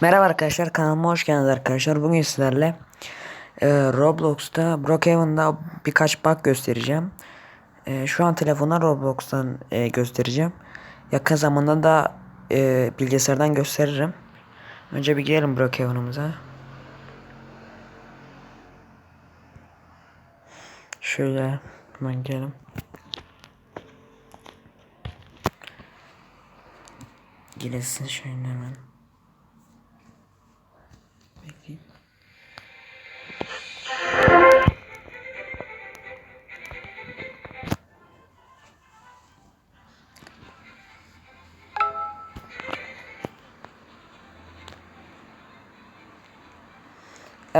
Merhaba arkadaşlar kanalıma hoş geldiniz arkadaşlar. Bugün sizlerle e, Roblox'ta Brookhaven'da birkaç bug göstereceğim. E, şu an telefona Roblox'tan e, göstereceğim. Yakın zamanda da e, bilgisayardan gösteririm. Önce bir girelim Brookhaven'ımıza. Şöyle hemen girelim. Giresin şöyle hemen.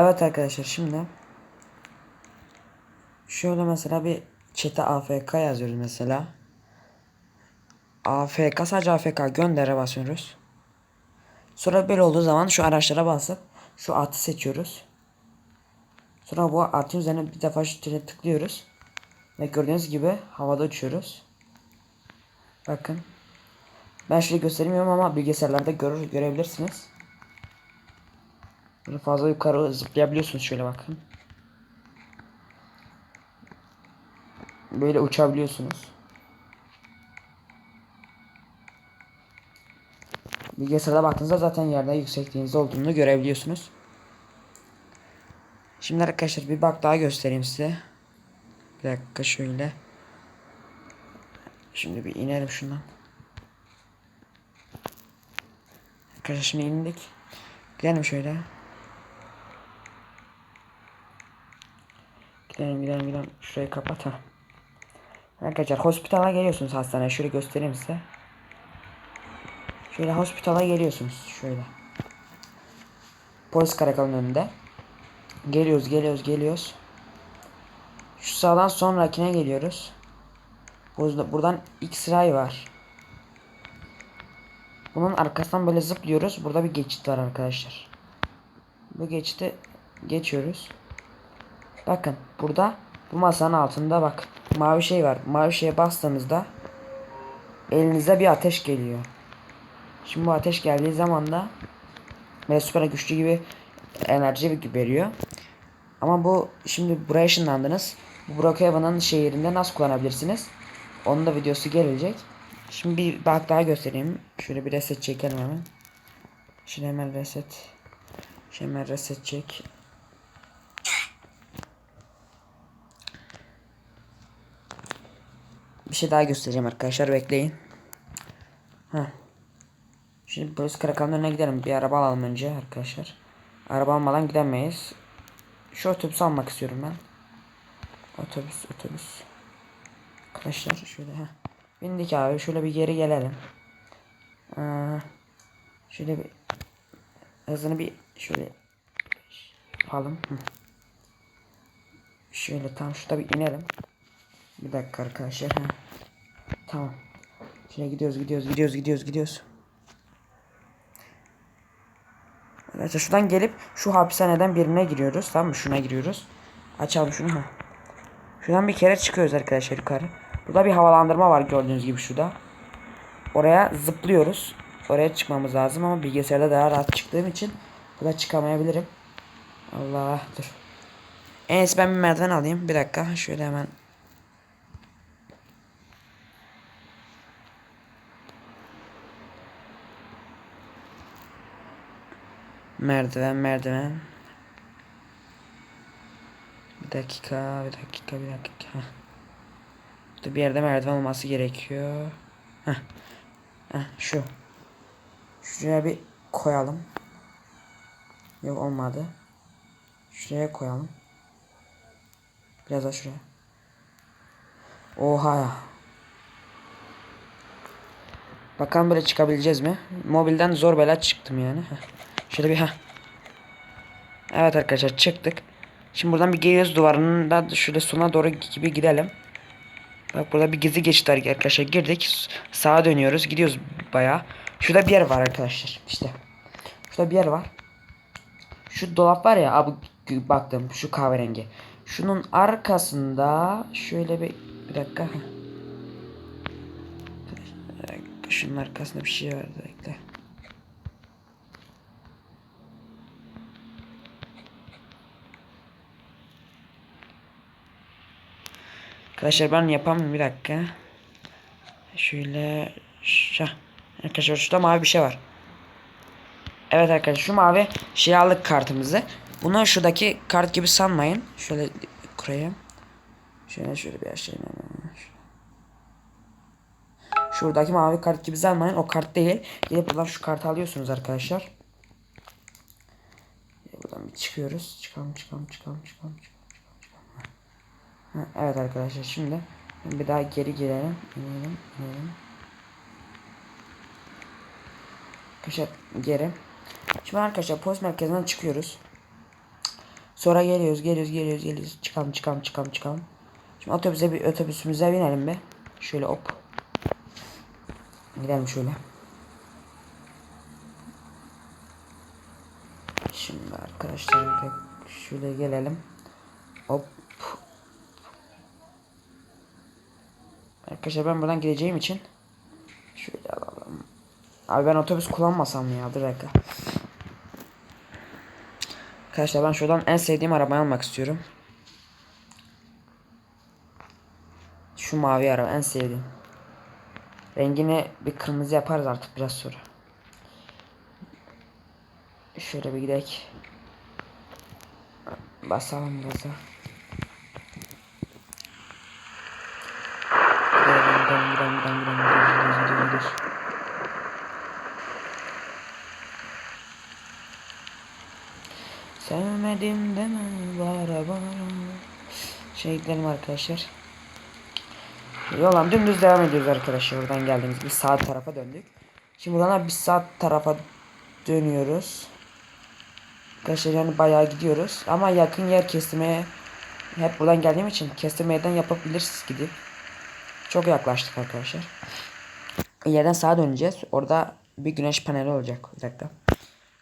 Evet arkadaşlar şimdi şöyle mesela bir chat'e AFK yazıyoruz mesela. AFK sadece AFK göndere basıyoruz. Sonra böyle olduğu zaman şu araçlara basıp şu atı seçiyoruz. Sonra bu atın üzerine bir defa şu tıklıyoruz. Ve gördüğünüz gibi havada uçuyoruz. Bakın. Ben şöyle gösteremiyorum ama bilgisayarlarda görür, görebilirsiniz. Böyle fazla yukarı zıplayabiliyorsunuz şöyle bakın. Böyle uçabiliyorsunuz. Bilgisayarda baktığınızda zaten yerde yüksekliğinizde olduğunu görebiliyorsunuz. Şimdi arkadaşlar bir bak daha göstereyim size. Bir dakika şöyle. Şimdi bir inelim şundan. Arkadaşlar şimdi indik. Gidelim şöyle. Gidelim gidelim gidelim. Şurayı kapat ha. Arkadaşlar hospitala geliyorsunuz hastaneye. Şöyle göstereyim size. Şöyle hospitala geliyorsunuz. Şöyle. Polis karakolunun önünde. Geliyoruz geliyoruz geliyoruz. Şu sağdan sonrakine geliyoruz. Burada- Buradan X-ray var. Bunun arkasından böyle zıplıyoruz. Burada bir geçit var arkadaşlar. Bu geçiti geçiyoruz. Bakın burada bu masanın altında bak mavi şey var. Mavi şeye bastığınızda elinize bir ateş geliyor. Şimdi bu ateş geldiği zaman da böyle süper güçlü gibi enerji veriyor. Ama bu şimdi buraya ışınlandınız. Bu Brookhaven'ın şehrinde nasıl kullanabilirsiniz? Onun da videosu gelecek. Şimdi bir bak daha göstereyim. Şöyle bir reset çekelim hemen. Şimdi hemen reset. Şimdi hemen reset çek. Bir şey daha göstereceğim arkadaşlar bekleyin. Heh. Şimdi polis karakolunun önüne gidelim. Bir araba alalım önce arkadaşlar. Araba almadan gidemeyiz. Şu otobüsü almak istiyorum ben. Otobüs otobüs. Arkadaşlar şöyle ha. Bindik abi şöyle bir geri gelelim. Aa, şöyle bir hızını bir şöyle yapalım. Şöyle tam şurada bir inelim. Bir dakika arkadaşlar. Ha. Tamam. Şöyle gidiyoruz gidiyoruz gidiyoruz gidiyoruz gidiyoruz. Arkadaşlar şuradan gelip şu hapishaneden birine giriyoruz. Tamam mı? Şuna giriyoruz. Açalım şunu. Ha. Şuradan bir kere çıkıyoruz arkadaşlar yukarı. Burada bir havalandırma var gördüğünüz gibi şurada. Oraya zıplıyoruz. Oraya çıkmamız lazım ama bilgisayarda daha rahat çıktığım için burada çıkamayabilirim. Allah dur. En iyisi ben bir merdiven alayım. Bir dakika. Şöyle hemen. Merdiven merdiven. Bir dakika, bir dakika, bir dakika. Heh. Burada bir yerde merdiven olması gerekiyor. Heh. Heh, şu. Şuraya bir koyalım. Yok olmadı. Şuraya koyalım. Biraz daha şuraya. Oha. Bakalım böyle çıkabileceğiz mi? Mobilden zor bela çıktım yani. Şöyle bir ha. Evet arkadaşlar çıktık. Şimdi buradan bir geliyoruz duvarının da şöyle sona doğru gibi gidelim. Bak burada bir gizli geçit var arkadaşlar girdik. Sağa dönüyoruz gidiyoruz baya. Şurada bir yer var arkadaşlar işte. Şurada bir yer var. Şu dolap var ya abi baktım şu kahverengi. Şunun arkasında şöyle bir bir dakika. Şunun arkasında bir şey vardı bekle. Arkadaşlar ben yapamıyorum bir dakika. Şöyle şa. Arkadaşlar şurada mavi bir şey var. Evet arkadaşlar şu mavi şey aldık kartımızı. Bunu şuradaki kart gibi sanmayın. Şöyle kurayım. Şöyle şöyle bir aşağıya. Şuradaki mavi kart gibi sanmayın. O kart değil. Gidip buradan şu kartı alıyorsunuz arkadaşlar. Buradan bir çıkıyoruz. Çıkalım çıkalım çıkalım çıkalım. çıkalım. Evet arkadaşlar şimdi bir daha geri gelelim. İnelim inelim. Arkadaşlar geri. Şimdi arkadaşlar post merkezinden çıkıyoruz. Sonra geliyoruz geliyoruz geliyoruz geliyoruz. Çıkalım çıkalım çıkalım çıkalım. Şimdi otobüse bir otobüsümüze binelim be. Şöyle hop. Gidelim şöyle. Şimdi arkadaşlar şöyle gelelim. Hop. Arkadaşlar ben buradan gideceğim için şöyle alalım. Abi ben otobüs kullanmasam mı ya? Bir dakika. Arkadaşlar ben şuradan en sevdiğim arabayı almak istiyorum. Şu mavi araba en sevdiğim. Rengini bir kırmızı yaparız artık biraz sonra. Şöyle bir gidelim. Basalım gaza. Gidelim, gidelim, gidelim, gidelim, gidelim, gidelim, gidelim, gidelim. Sevmedim deme bara bara. Şey arkadaşlar. Yolan dümdüz devam ediyoruz arkadaşlar. Oradan geldiğimiz bir saat tarafa döndük. Şimdi buradan bir saat tarafa dönüyoruz. Arkadaşlar yani bayağı gidiyoruz. Ama yakın yer kestirmeye hep buradan geldiğim için kestirmeden yapabiliriz gidip. Çok yaklaştık arkadaşlar. Yerden sağa döneceğiz. Orada bir güneş paneli olacak. Bir dakika.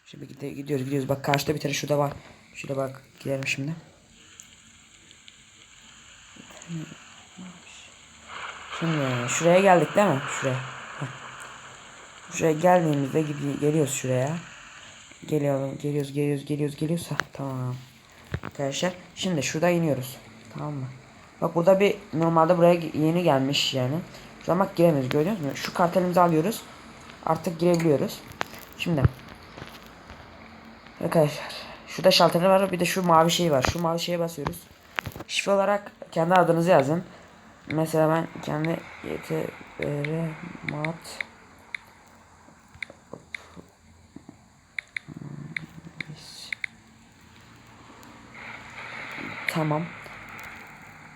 Şimdi gidiyoruz gidiyoruz. Bak karşıda bir tane şurada var. Şurada bak gidelim şimdi. Şimdi şuraya geldik değil mi? Şuraya. Heh. Şuraya geldiğimizde gidi- geliyoruz şuraya. Geliyoruz, geliyoruz, geliyoruz, geliyoruz, geliyoruz. Heh, tamam. Arkadaşlar şimdi şurada iniyoruz. Tamam mı? Bak burada bir normalde buraya yeni gelmiş yani. Şu an bak giremiyoruz gördünüz mü? Şu kartelimizi alıyoruz. Artık girebiliyoruz. Şimdi. Arkadaşlar. Şurada şalterler var. Bir de şu mavi şey var. Şu mavi şeye basıyoruz. Şifre olarak kendi adınızı yazın. Mesela ben kendi YTR mat Tamam.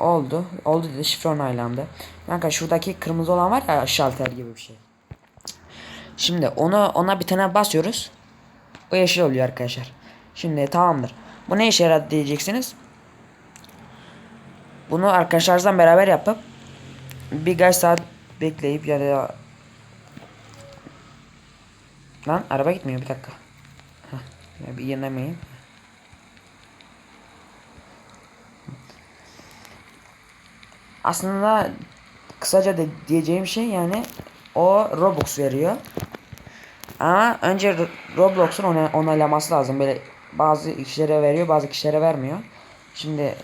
Oldu. Oldu dedi. Şifre onaylandı. Kanka şuradaki kırmızı olan var ya şalter gibi bir şey. Şimdi onu ona bir tane basıyoruz. O yeşil oluyor arkadaşlar. Şimdi tamamdır. Bu ne işe yaradı diyeceksiniz. Bunu arkadaşlarınızla beraber yapıp birkaç saat bekleyip ya da Lan araba gitmiyor bir dakika. Heh, bir yenemeyin. Aslında kısaca de diyeceğim şey yani o Robux veriyor. Ama önce Ro- Roblox'un ona, onaylaması lazım. Böyle bazı kişilere veriyor, bazı kişilere vermiyor. Şimdi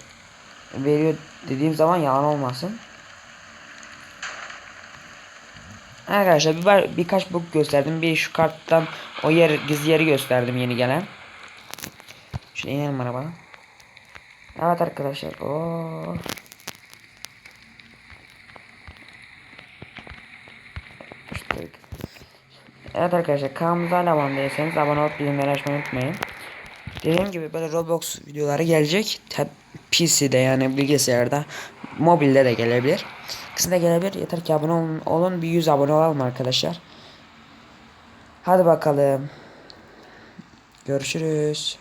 veriyor dediğim zaman yalan olmasın. Arkadaşlar bir birkaç bug gösterdim. Bir şu karttan o yer gizli yeri gösterdim yeni gelen. Şöyle inelim arabadan. Evet arkadaşlar. Oo. Evet arkadaşlar kanalımıza abone değilseniz abone olup bildirimleri açmayı unutmayın. Dediğim gibi böyle Roblox videoları gelecek. PC'de yani bilgisayarda, mobilde de gelebilir. İkisinde gelebilir. Yeter ki abone olun, olun. Bir 100 abone olalım arkadaşlar. Hadi bakalım. Görüşürüz.